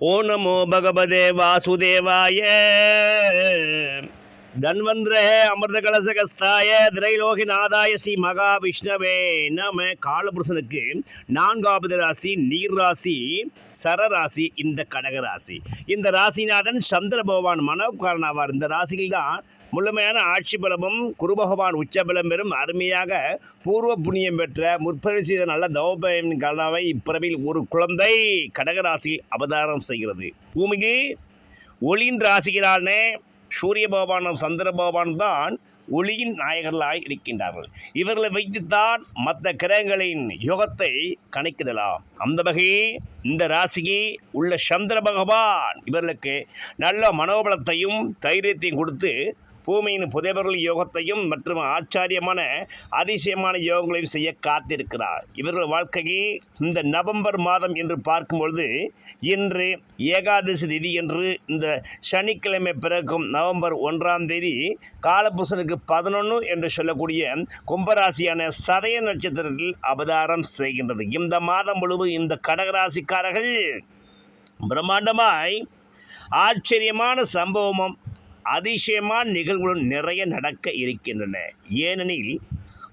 ஓ நமோ பகவதே வாசுதேவாய. தன்வந்திரே அமிர்த கலசகஸ்தாய திரைலோகிநாதாய ஸ்ரீ மகாவிஷ்ணவே நம்ம காலபுருஷனுக்கு நான்காவது ராசி நீர் ராசி சரராசி இந்த கடக ராசி. இந்த ராசிநாதன் சந்திர பகவான் மனோகாரன் இந்த ராசியில் தான் முழுமையான ஆட்சி பலமும் குரு பகவான் உச்சபலம் பெறும் அருமையாக பூர்வ புண்ணியம் பெற்ற முற்பரி செய்த நல்ல தவபயம் கலனாவை இப்பிறவில் ஒரு குழந்தை கடகராசியில் அவதாரம் செய்கிறது. பூமிக்கு ஒளியின் ராசிகளான சூரிய பகவானும் சந்திர பகவான் தான் ஒளியின் நாயகர்களாய் இருக்கின்றார்கள். இவர்களை வைத்துத்தான் மற்ற கிரகங்களின் யுகத்தை கணக்கிடலாம் அந்த வகையில் இந்த ராசிக்கு உள்ள சந்திர பகவான் இவர்களுக்கு நல்ல மனோபலத்தையும் தைரியத்தையும் கொடுத்து பூமியின் புதைவர்கள் யோகத்தையும் மற்றும் ஆச்சாரியமான அதிசயமான யோகங்களையும் செய்ய காத்திருக்கிறார். இவர்கள் வாழ்க்கையில் இந்த நவம்பர் மாதம் என்று பார்க்கும்பொழுது இன்று ஏகாதசி திதி என்று இந்த சனிக்கிழமை பிறக்கும் நவம்பர் ஒன்றாம் தேதி காலபுசனுக்கு பதினொன்று என்று சொல்லக்கூடிய கும்பராசியான சதய நட்சத்திரத்தில் அவதாரம் செய்கின்றது. இந்த மாதம் முழுவதும் இந்த கடகராசிக்காரர்கள் பிரம்மாண்டமாய் ஆச்சரியமான சம்பவமும் அதிசயமான நிகழ்வுகளும் நிறைய நடக்க இருக்கின்றன. ஏனெனில்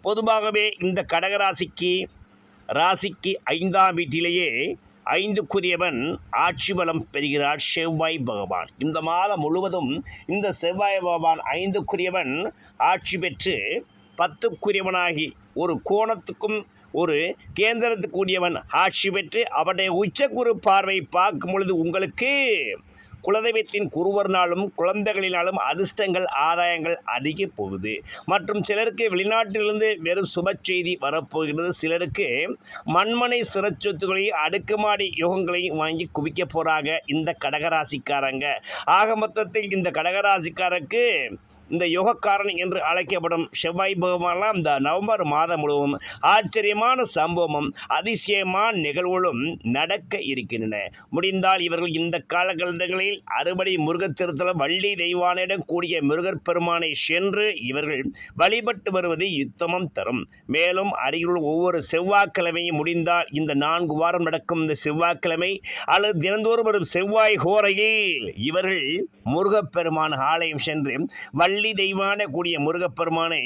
பொதுவாகவே இந்த கடகராசிக்கு ராசிக்கு ஐந்தாம் வீட்டிலேயே ஐந்துக்குரியவன் ஆட்சி பலம் பெறுகிறார் செவ்வாய் பகவான். இந்த மாதம் முழுவதும் இந்த செவ்வாய் பகவான் ஐந்துக்குரியவன் ஆட்சி பெற்று பத்துக்குரியவனாகி ஒரு கோணத்துக்கும் ஒரு கேந்திரத்துக்குரியவன் ஆட்சி பெற்று அவருடைய உச்சக்குரு பார்வை பார்க்கும் பொழுது உங்களுக்கு குலதெய்வத்தின் குருவர்னாலும் குழந்தைகளினாலும் அதிர்ஷ்டங்கள் ஆதாயங்கள் அதிக போகுது. மற்றும் சிலருக்கு வெளிநாட்டிலிருந்து வெறும் சுப செய்தி வரப்போகிறது. சிலருக்கு மண்மனை சிறச்சொத்துக்களை அடுக்குமாடி யோகங்களையும் வாங்கி குவிக்க போகிறாங்க இந்த கடகராசிக்காரங்க. ஆக மொத்தத்தில் இந்த கடகராசிக்காரருக்கு இந்த யோகக்காரன் என்று அழைக்கப்படும் செவ்வாய் பகவான்லாம் இந்த நவம்பர் மாதம் முழுவதும் ஆச்சரியமான சம்பவமும் அதிசயமான நிகழ்வுகளும் நடக்க இருக்கின்றன. முடிந்தால் இவர்கள் இந்த காலகட்டங்களில் அறுபடி முருகத்திருத்தலம் வள்ளி தெய்வானிடம் கூடிய முருகர் பெருமானை சென்று இவர்கள் வழிபட்டு வருவது யுத்தமம் தரும். மேலும் அருகிலுள்ள ஒவ்வொரு செவ்வாய்க்கிழமையும் முடிந்தால் இந்த நான்கு வாரம் நடக்கும் இந்த செவ்வாய்க்கிழமை அல்லது தினந்தோறும் வரும் செவ்வாய் கோரையில் இவர்கள் முருகப்பெருமான் ஆலயம் சென்று வள்ளி வள்ளி தெய்வான கூடிய முருகப்பெருமானை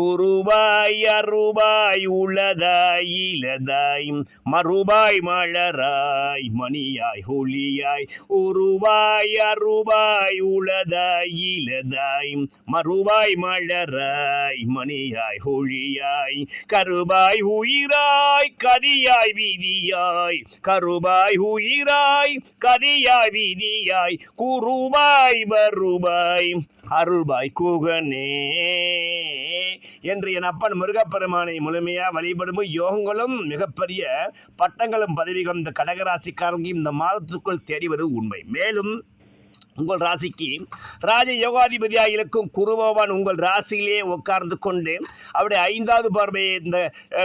உருவாய் அருவாய் உளதாய் இலதாய் மறுபாய் மலராய் மணியாய் ஒளியாய் உருவாய் அருவாய் உளதாய் இலதாய் மறுபாய் மலராய் மணியாய் ஒளியாய் கருபாய் உயிராய் கதியாய் வீதியாய் கருபாய் உயிராய் கதியாய் வீதியாய் குருவாய் வருவாய். அருள்பாய் கூகனே. என்று என் அப்பன் முருகப்பெருமானை முழுமையாக வழிபடும் யோகங்களும் மிகப்பெரிய பட்டங்களும் பதவிகளும் இந்த கடகராசிக்காரங்க இந்த மாதத்துக்குள் தேடி வருவது உண்மை. மேலும் உங்கள் ராசிக்கு ராஜ யோகாதிபதியாக இருக்கும் குருபவான் உங்கள் ராசியிலே உட்கார்ந்து கொண்டு அவருடைய ஐந்தாவது பார்வையை இந்த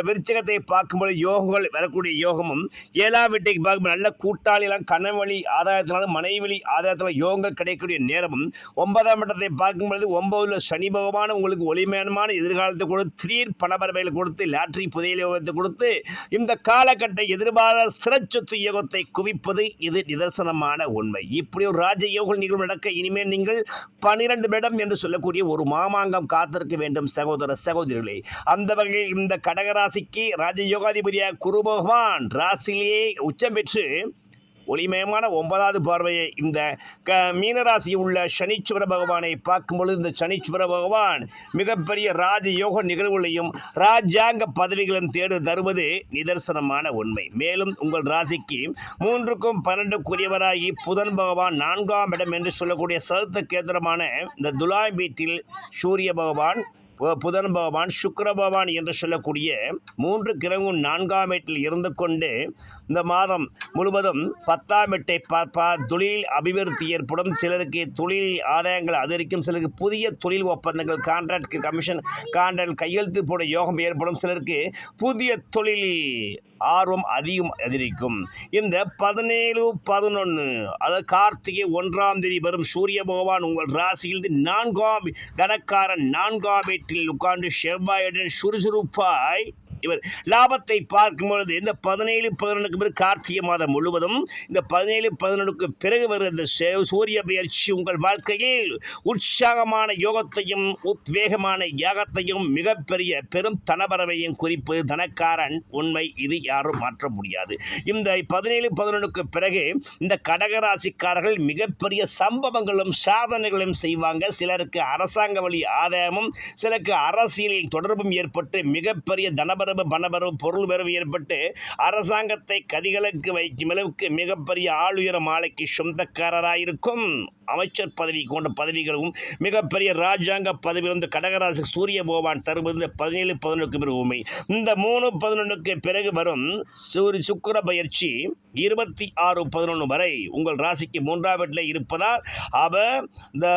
விருச்சகத்தை பார்க்கும்போது யோகங்கள் வரக்கூடிய யோகமும் ஏழாம் வீட்டைக்கு பார்க்கும்போது நல்ல கூட்டாளிலாம் கனவழி ஆதாயத்தினாலும் மனைவழி ஆதாயத்தினாலும் யோகங்கள் கிடைக்கக்கூடிய நேரமும் ஒன்பதாம் இடத்தை பார்க்கும்பொழுது ஒன்பதுல சனி பகவான் உங்களுக்கு ஒளிமயமான எதிர்காலத்தை கொடுத்து திடீர் பணபரவையில் கொடுத்து லாட்ரி புதையல் யோகத்தை கொடுத்து இந்த காலகட்ட எதிர்பாராத சிறச்சொத்து யோகத்தை குவிப்பது இது நிதர்சனமான உண்மை. இப்படி ஒரு ராஜ யோக நிகழ்வு நடக்க இனிமேல் நீங்கள் பனிரெண்டு இடம் என்று சொல்லக்கூடிய ஒரு மாமாங்கம் காத்திருக்க வேண்டும் சகோதர சகோதரிகளே. அந்த வகையில் இந்த கடகராசிக்கு ராஜயோகாதிபதியாக குரு பகவான் ராசியிலேயே உச்சம் பெற்று ஒளிமயமான ஒன்பதாவது பார்வையை இந்த க மீனராசி உள்ள சனீஸ்வர பகவானை பார்க்கும் பொழுது இந்த சனீஸ்வர பகவான் மிகப்பெரிய ராஜயோக நிகழ்வுகளையும் ராஜாங்க பதவிகளும் தேடு தருவது நிதர்சனமான உண்மை. மேலும் உங்கள் ராசிக்கு மூன்றுக்கும் பன்னெண்டுக்குரியவராகி புதன் பகவான் நான்காம் இடம் என்று சொல்லக்கூடிய சதுத்த கேந்திரமான இந்த துலாய் வீட்டில் சூரிய பகவான் புதன் பகவான் சுக்கர பகவான் என்று சொல்லக்கூடிய மூன்று கிரகம் நான்காம் வீட்டில் இருந்து கொண்டு இந்த மாதம் முழுவதும் பத்தாம் வீட்டை பார்ப்பா. தொழில் அபிவிருத்தி ஏற்படும். சிலருக்கு தொழில் ஆதாயங்கள் அதிகரிக்கும். சிலருக்கு புதிய தொழில் ஒப்பந்தங்கள் கான்ட்ராக்ட் கமிஷன் கான்ட்ராக்ட் கையெழுத்து போட யோகம் ஏற்படும். சிலருக்கு புதிய தொழில் ஆர்வம் அதிகம் அதிகரிக்கும். இந்த பதினேழு பதினொன்று அதாவது கார்த்திகை ஒன்றாம் தேதி வரும் சூரிய பகவான் உங்கள் ராசியிலிருந்து நான்காம் தனக்காரன் நான்காம் வீட்டில் ఇట్లు కాండి షేబాయ్ సురుసురుపాయ్ இவர் லாபத்தை பார்க்கும் பொழுது இந்த பதினேழு பதினொன்றுக்கு பிறகு கார்த்திகை மாதம் முழுவதும் இந்த பதினேழு பதினொன்றுக்கு பிறகு வருகிற இந்த சே- சூரிய பயிற்சி உங்கள் வாழ்க்கையில் உற்சாகமான யோகத்தையும் உத்வேகமான யாகத்தையும் மிகப்பெரிய பெரும் தனபரவையும் குறிப்பு தனக்காரன் உண்மை இது யாரும் மாற்ற முடியாது. இந்த பதினேழு பதினொன்றுக்கு பிறகு இந்த கடகராசிக்காரர்கள் மிகப்பெரிய சம்பவங்களும் சாதனைகளும் செய்வாங்க. சிலருக்கு அரசாங்க வழி ஆதாயமும் சிலருக்கு அரசியலில் தொடர்பும் ஏற்பட்டு மிகப்பெரிய தனபரவு பணபரவு பொருள் வரவு ஏற்பட்டு அரசாங்கத்தை கதிகளுக்கு வைக்கும் அளவுக்கு மிகப்பெரிய ஆளுயர மாலைக்கு சொந்தக்காரராயிருக்கும். அமைச்சர் பதவி கொண்ட பதவிகளும் மிகப்பெரிய ராஜாங்க பதவி வந்து கடகராசி சூரிய பகவான் தருவது பதினேழு பதினொன்றுக்கு பிறகு உண்மை இந்த மூணு பதினொன்றுக்கு பிறகு வரும் சூரிய சுக்கிர பயிற்சி இருபத்தி ஆறு பதினொன்று வரை உங்கள் ராசிக்கு மூன்றாம் வீட்டில் இருப்பதால் அவர் இந்த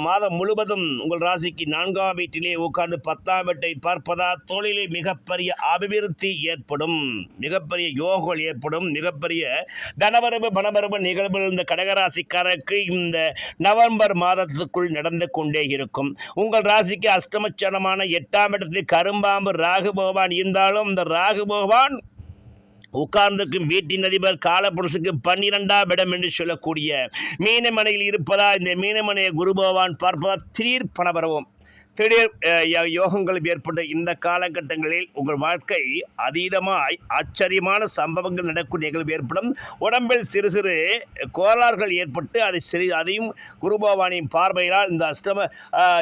மாதம் முழுவதும் உங்கள் ராசிக்கு நான்காம் வீட்டிலே உட்கார்ந்து பத்தாம் வீட்டை பார்ப்பதால் தொழிலில் மிகப்பெரிய அபிவிருத்தி ஏற்படும் மிகப்பெரிய யோகங்கள் ஏற்படும் மிகப்பெரிய தனவரவு பணவரவு நிகழ்வுகள் இந்த கடகராசிக்காரருக்கு இந்த நவம்பர் மாதத்துக்குள் நடந்து கொண்டே இருக்கும். உங்கள் ராசிக்கு அஷ்டமச்சனமான எட்டாம் இடத்தில் கரும்பாம்பு ராகு பகவான் இருந்தாலும் இந்த ராகு பகவான் உட்கார்ந்துக்கும் வீட்டின் அதிபர் காலபுருஷுக்கு பன்னிரெண்டாம் இடம் என்று சொல்லக்கூடிய மீனமனையில் இருப்பதா இந்த மீனமனையை குரு பகவான் பார்ப்பதா திடீர் பணபரவும் திடீர் அஹ், யோகங்கள் ஏற்பட்ட இந்த காலகட்டங்களில் உங்கள் வாழ்க்கை அதீதமாய் ஆச்சரியமான சம்பவங்கள் நடக்கும் நிகழ்வு ஏற்படும். உடம்பில் சிறு சிறு கோளாறுகள் ஏற்பட்டு அதை சிறு அதையும் குருபவானின் பார்வையினால் இந்த அஷ்டம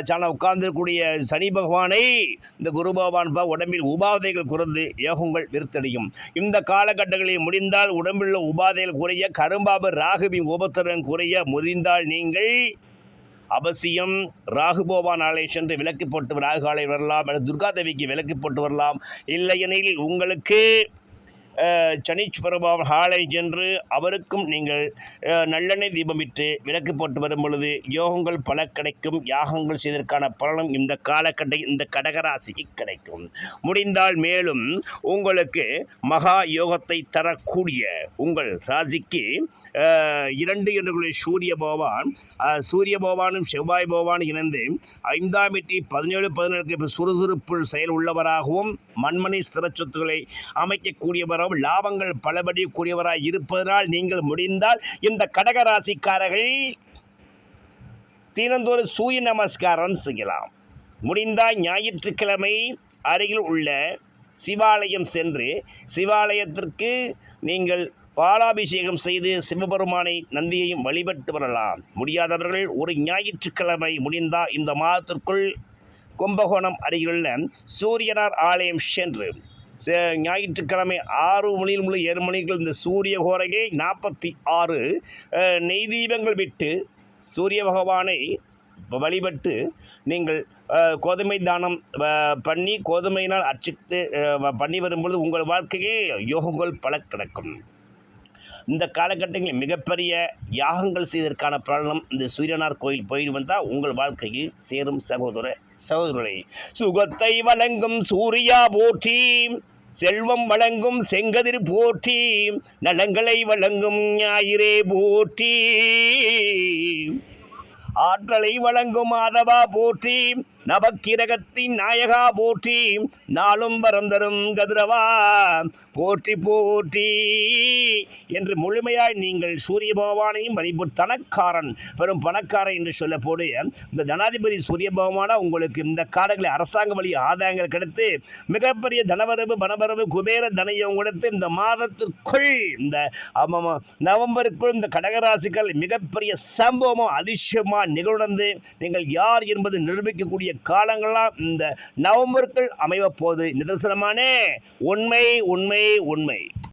சாண உட்கார்ந்திருக்கக்கூடிய சனி பகவானை இந்த குருபவான் பா உடம்பில் உபாதைகள் குறைந்து யோகங்கள் விருத்தடையும். இந்த காலகட்டங்களில் முடிந்தால் உடம்பில் உள்ள உபாதைகள் குறைய கரும்பாபு ராகுவின் உபத்திரன் குறைய முடிந்தால் நீங்கள் அவசியம். ராகுபோவான் ஆலை சென்று விலக்கு போட்டு ராகுகாலை வரலாம். அல்லது துர்காதேவிக்கு விலக்கு போட்டு வரலாம். இல்லையெனில் உங்களுக்கு சனீஸ்வரபாவன் ஹாலை சென்று அவருக்கும் நீங்கள் நல்லெண்ணெய் தீபமிட்டு விளக்கு போட்டு வரும் பொழுது யோகங்கள் பல கிடைக்கும் யாகங்கள் செய்வதற்கான பலனும் இந்த காலகட்ட இந்த கடகராசிக்கு கிடைக்கும். முடிந்தால் மேலும் உங்களுக்கு மகா யோகத்தை தரக்கூடிய உங்கள் ராசிக்கு இரண்டு என்று சூரிய பகவான் சூரிய பகவானும் செவ்வாய் பகவானும் இணைந்து ஐந்தாம் எட்டி பதினேழு பதினேழுக்கு சுறுசுறுப்புள் செயல் உள்ளவராகவும் மண்மனை ஸ்திர சொத்துக்களை அமைக்கக்கூடியவராகவும் லாபங்கள் பலபடி கூறியவராய் இருப்பதனால் நீங்கள் முடிந்தால் இந்த கடகராசிக்காரர்கள் தினந்தோறும் சூரிய நமஸ்காரம் செய்யலாம். முடிந்தால் ஞாயிற்றுக்கிழமை அருகில் உள்ள சிவாலயம் சென்று சிவாலயத்திற்கு நீங்கள் பாலாபிஷேகம் செய்து சிவபெருமானை நந்தியையும் வழிபட்டு வரலாம். முடியாதவர்கள் ஒரு ஞாயிற்றுக்கிழமை முடிந்தால் இந்த மாதத்திற்குள் கும்பகோணம் அருகிலுள்ள சூரியனார் ஆலயம் சென்று ஞாயிற்றுக்கிழமை ஆறு மணியில் உள்ள ஏழு மணிக்கு இந்த சூரிய கோரையை நாற்பத்தி ஆறு நெய் தீபங்கள் விட்டு சூரிய பகவானை வழிபட்டு நீங்கள் கோதுமை தானம் பண்ணி கோதுமையினால் அர்ச்சித்து பண்ணி வரும்பொழுது உங்கள் வாழ்க்கையே யோகங்கள் பல கிடக்கும். இந்த காலகட்டங்களில் மிகப்பெரிய யாகங்கள் செய்வதற்கான பலனும் இந்த சூரியனார் கோயில் போயிட்டு வந்தால் உங்கள் வாழ்க்கையில் சேரும் சகோதர சகோதரர்களை. சுகத்தை வழங்கும் சூர்யா போற்றி. செல்வம் வழங்கும் செங்கதிர் போற்றி நலங்களை வழங்கும் ஞாயிறே போற்றி. ஆற்றலை வழங்கும் மாதவா போற்றி நவக்கிரகத்தின் நாயகா போற்றி நாளும் வரம் தரும் கதிரவா. போற்றி போற்றி என்று முழுமையாய் நீங்கள் சூரிய பகவானையும் வழிபட்டு தனக்காரன் பெரும் பணக்காரன் என்று சொல்லப்போடு இந்த ஜனாதிபதி சூரிய பகவானா உங்களுக்கு இந்த காலங்களில் அரசாங்க வழி ஆதாயங்கள் கிடைத்து மிகப்பெரிய தனவரவு பணவரவு குபேர தனையும் கொடுத்து இந்த மாதத்திற்குள் இந்த நவம்பருக்குள் இந்த கடகராசிகள் மிகப்பெரிய சம்பவமும் அதிசயமாக நிகழ்ந்து நீங்கள் யார் என்பது நிரூபிக்கக்கூடிய காலங்களாம் இந்த நவம்பருக்குள் அமைவப்போது நிதர்சனமான உண்மை உண்மை உண்மை.